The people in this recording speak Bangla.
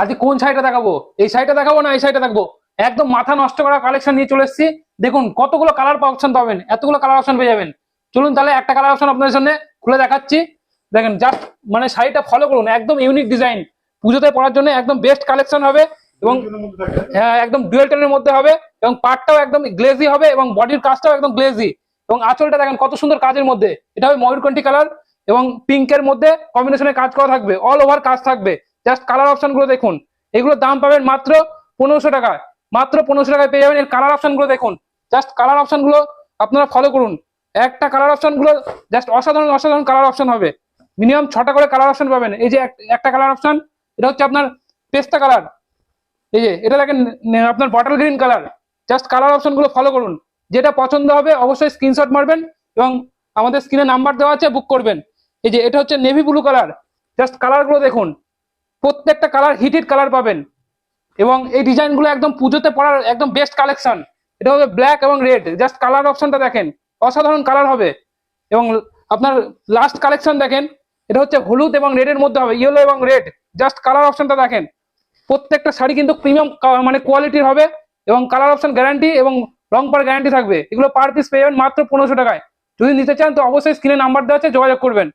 আজকে কোন শাড়িটা দেখাবো? এই শাড়িটা দেখাবো না এই শাড়িটা দেখব? একদম মাথা নষ্ট করা কালেকশন নিয়ে চলে এসেছি। দেখুন, কতগুলো কালার অপশন পাবেন, এতগুলো কালার অপশন পেয়ে যাবেন। চলুন তাহলে একটা কালার অপশন আপনাদের সামনে খুলে দেখাচ্ছি। দেখেন জাস্ট মানে শাড়িটা ফলো করুন, একদম ইউনিক ডিজাইন পুজোতে পরার জন্য একদম বেস্ট কালেকশন হবে এবং হ্যাঁ একদম ডুয়েল টেনের মধ্যে হবে এবং পার্টটাও একদম গ্লেজি হবে এবং বডির কাজটাও একদম গ্লেজি এবং আঁচলটা দেখেন, কত সুন্দর কাজের মধ্যে। এটা হবে ময়ূরকণ্ঠী কালার এবং পিঙ্কের মধ্যে কম্বিনেশনে কাজ করা থাকবে অল ওভার কাজ থাকবে। জাস্ট কালার অপশনগুলো দেখুন। এগুলোর দাম পাবেন মাত্র পনেরোশো টাকায় মাত্র পনেরোশো টাকায় পেয়ে যাবেন এর কালার অপশনগুলো দেখুন। জাস্ট কালার অপশনগুলো আপনারা ফলো করুন। একটা কালার অপশনগুলো জাস্ট অসাধারণ অসাধারণ কালার অপশন হবে। মিনিমাম ছটা করে কালার অপশন পাবেন। এই যে এক- একটা কালার অপশন এটা হচ্ছে আপনার পেস্তা কালার এই যে, এটা দেখেন আপনার bottle green colour just colour অপশনগুলো ফলো করুন। যেটা পছন্দ হবে অবশ্যই স্ক্রিনশট মারবেন এবং আমাদের স্ক্রিনে নাম্বার দেওয়া আছে বুক করবেন। এই যে, এটা হচ্ছে নেভি ব্লু কালার জাস্ট কালারগুলো দেখুন। প্রত্যেকটা কালার হিটেড কালার পাবেন। এবং এই ডিজাইনগুলো একদম পুজোতে পড়ার একদম বেস্ট কালেকশন এটা হবে ব্ল্যাক এবং রেড জাস্ট কালার অপশনটা দেখেন। অসাধারণ কালার হবে। এবং আপনার লাস্ট কালেকশন দেখেন। এটা হচ্ছে হলুদ এবং রেডের মধ্যে হবে। ইয়েলো এবং রেড জাস্ট কালার অপশনটা দেখেন। প্রত্যেকটা শাড়ি কিন্তু প্রিমিয়াম মানে কোয়ালিটির হবে। এবং কালার অপশন গ্যারান্টি এবং রং পার গ্যারান্টি থাকবে। এগুলো পার পিস পেয়ে যাবেন মাত্র পনেরোশো টাকায়। যদি নিতে চান তো অবশ্যই স্ক্রিনে নাম্বার দেওয়া আছে, যোগাযোগ করবেন।